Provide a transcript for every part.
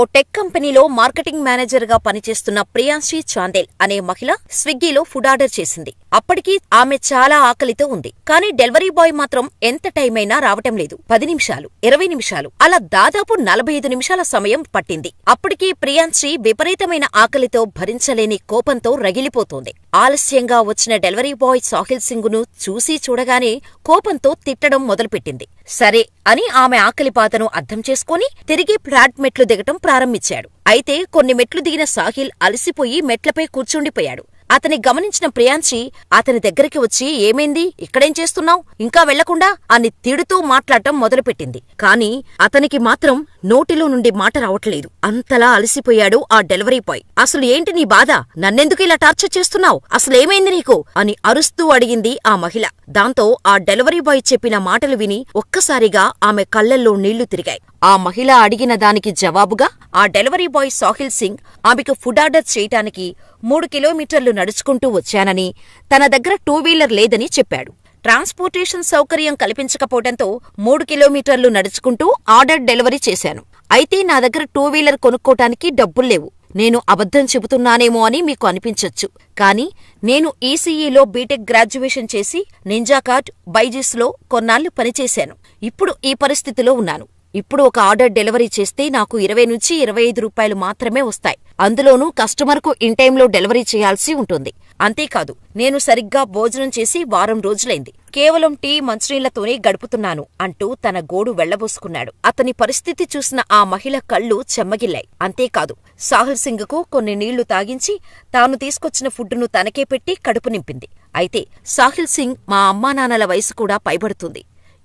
ఓ tech కంపెనీలో marketing మేనేజర్గా పనిచేస్తున్న ప్రియాంశి చాందేల్ అనే మహిళ స్విగ్గీలో ఫుడ్ ఆర్డర్ చేసింది. అప్పటికి ఆమె చాలా ఆకలితో ఉంది. కానీ డెలివరీ బాయ్ మాత్రం ఎంత టైం అయినా రావటం లేదు. పది నిమిషాలు ఇరవై నిమిషాలు అలా దాదాపు నలభై ఐదు నిమిషాల సమయం పట్టింది. అప్పటికి ప్రియాంశి విపరీతమైన ఆకలితో భరించలేని కోపంతో రగిలిపోతోంది. ఆలస్యంగా వచ్చిన డెలివరీ బాయ్ సాహిల్ సింగ్ను చూసి చూడగానే కోపంతో తిట్టడం మొదలుపెట్టింది. సరే అని ఆమె ఆకలిపాతను అర్థం చేసుకుని తిరిగి ఫ్లాట్ మెట్లు దిగటం ప్రారంభించాడు. అయితే కొన్ని మెట్లు దిగిన సాహిల్ అలసిపోయి మెట్లపై కూర్చుండిపోయాడు. అతని గమనించిన ప్రియాంశి అతని దగ్గరికి వచ్చి ఏమైంది? ఇక్కడేం చేస్తున్నావు? ఇంకా వెళ్ళకుండా? అని తిడుతూ మాట్లాడటం మొదలుపెట్టింది. కాని అతనికి మాత్రం నోటిలో నుండి మాట రావట్లేదు. అంతలా అలసిపోయాడు ఆ డెలివరీ బాయ్. అసలు ఏంటి నీ బాధ? నన్నెందుకు ఇలా టార్చర్ చేస్తున్నావు? అసలేమైంది నీకు? అని అరుస్తూ అడిగింది ఆ మహిళ. దాంతో ఆ డెలివరీ బాయ్ చెప్పిన మాటలు విని ఒక్కసారిగా ఆమె కళ్ళల్లో నీళ్ళు తిరిగాయి. ఆ మహిళ అడిగిన దానికి జవాబుగా ఆ డెలివరీ బాయ్ సాహిల్ సింగ్ ఆమెకు ఫుడ్ ఆర్డర్ చేయటానికి మూడు కిలోమీటర్లు నడుచుకుంటూ వచ్చానని తన దగ్గర టూ వీలర్ లేదని చెప్పాడు. ట్రాన్స్పోర్టేషన్ సౌకర్యం కల్పించకపోవడంతో మూడు కిలోమీటర్లు నడుచుకుంటూ ఆర్డర్ డెలివరీ చేశాను. అయితే నా దగ్గర టూ వీలర్ కొనుక్కోటానికి డబ్బుల్లేవు నేను అబద్ధం చెబుతున్నానేమో అని మీకు అనిపించొచ్చు. కానీ నేను ఈసీఈలో బీటెక్ గ్రాడ్యుయేషన్ చేసి నింజాకాట్ బైజీస్లో కొన్నాళ్ళు పనిచేశాను. ఇప్పుడు ఈ పరిస్థితిలో ఉన్నాను. ఇప్పుడు ఒక ఆర్డర్ డెలివరీ చేస్తే నాకు ఇరవై నుంచి ఇరవై ఐదు రూపాయలు మాత్రమే వస్తాయి. అందులోనూ కస్టమర్కు ఇన్ టైంలో డెలివరీ చేయాల్సి ఉంటుంది. అంతేకాదు నేను సరిగ్గా భోజనం చేసి వారం రోజులైంది. కేవలం టీ మంచినీళ్ళతోనే గడుపుతున్నాను అంటూ తన గోడు వెళ్ళబోసుకున్నాడు అతని పరిస్థితి చూసిన ఆ మహిళ కళ్ళు చెమ్మగిల్లాయి. అంతేకాదు సాహిల్ సింగ్కు కొన్ని నీళ్ళు తాగించి తాను తీసుకొచ్చిన ఫుడ్డును తనకే పెట్టి కడుపు నింపింది. అయితే సాహిల్ సింగ్ మా అమ్మానాన్నల వయసు కూడా పైబడుతుంది.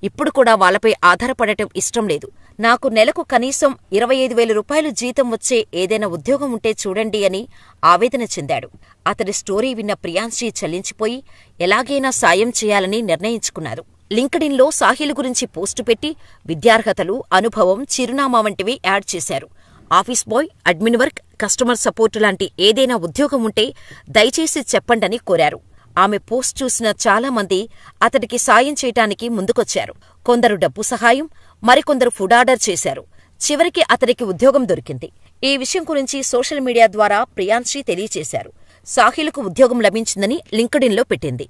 ఇప్పుడు కూడా వాళ్ళపై ఆధారపడటం ఇష్టం లేదు. నాకు నెలకు కనీసం ఇరవై ఐదు వేల రూపాయలు జీతం వచ్చే ఏదైనా ఉద్యోగం ఉంటే చూడండి అని ఆవేదన చెందాడు. అతడి స్టోరీ విన్న ప్రియాంశీ చలించిపోయి ఎలాగైనా సాయం చేయాలని నిర్ణయించుకున్నారు. లింక్డిన్లో సాహిల్ గురించి పోస్టు పెట్టి విద్యార్హతలు అనుభవం చిరునామా వంటివి యాడ్ చేశారు. Office boy admin work customer support లాంటి ఏదైనా ఉద్యోగం ఉంటే దయచేసి చెప్పండని కోరారు. ఆమె పోస్ట్ చూసిన చాలామంది అతడికి సాయం చేయటానికి ముందుకొచ్చారు. కొందరు డబ్బు సహాయం మరికొందరు ఫుడ్ ఆర్డర్ చేశారు. చివరికి అతడికి ఉద్యోగం దొరికింది. ఈ విషయం గురించి సోషల్ మీడియా ద్వారా ప్రియాంశి తెలియచేశారు. సాహిల్కు ఉద్యోగం లభించిందని లింక్డ్ఇన్లో పెట్టింది.